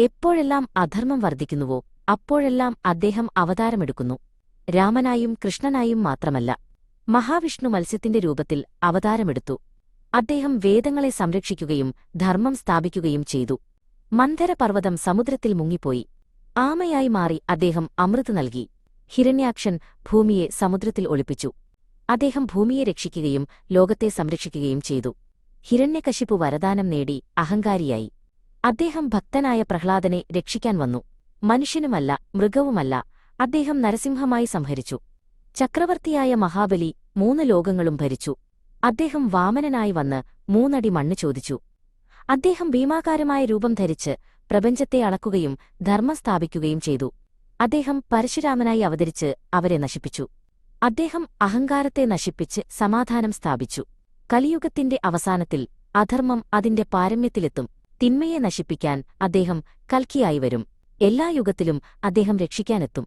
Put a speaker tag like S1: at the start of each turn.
S1: എപ്പോഴെല്ലാം അധർമ്മം വർദ്ധിക്കുന്നുവോ അപ്പോഴെല്ലാം അദ്ദേഹം അവതാരമെടുക്കുന്നു. രാമനായും കൃഷ്ണനായും മാത്രമല്ല മഹാവിഷ്ണു മത്സ്യത്തിന്റെ രൂപത്തിൽ അവതാരമെടുത്തു. അദ്ദേഹം വേദങ്ങളെ സംരക്ഷിക്കുകയും ധർമ്മം സ്ഥാപിക്കുകയും ചെയ്തു. മന്ധരപർവതം സമുദ്രത്തിൽ മുങ്ങിപ്പോയി. ആമയായി മാറി അദ്ദേഹം അമൃത് നൽകി. ഹിരണ്യാക്ഷൻ ഭൂമിയെ സമുദ്രത്തിൽ ഒളിപ്പിച്ചു. അദ്ദേഹം ഭൂമിയെ രക്ഷിക്കുകയും ലോകത്തെ സംരക്ഷിക്കുകയും ചെയ്തു. ഹിരണ്യകശിപ്പു വരദാനം നേടി അഹങ്കാരിയായി. അദ്ദേഹം ഭക്തനായ പ്രഹ്ലാദനെ രക്ഷിക്കാൻ വന്നു. മനുഷ്യനുമല്ല മൃഗവുമല്ല അദ്ദേഹം നരസിംഹമായി സംഹരിച്ചു. ചക്രവർത്തിയായ മഹാബലി മൂന്ന് ലോകങ്ങളും ഭരിച്ചു. അദ്ദേഹം വാമനനായി വന്ന് മൂന്നടി മണ്ണ് ചോദിച്ചു. അദ്ദേഹം ഭീമാകാരമായ രൂപം ധരിച്ച് പ്രപഞ്ചത്തെ അളക്കുകയും ധർമ്മം സ്ഥാപിക്കുകയും ചെയ്തു. അദ്ദേഹം പരശുരാമനായി അവതരിച്ച് അവരെ നശിപ്പിച്ചു. അദ്ദേഹം അഹങ്കാരത്തെ നശിപ്പിച്ച് സമാധാനം സ്ഥാപിച്ചു. കലിയുഗത്തിന്റെ അവസാനത്തിൽ അധർമ്മം അതിന്റെ പാരമ്യത്തിലെത്തും. തിന്മയെ നശിപ്പിക്കാൻ അദ്ദേഹം കൽക്കിയായി വരും. എല്ലാ യുഗത്തിലും അദ്ദേഹം രക്ഷിക്കാനെത്തും.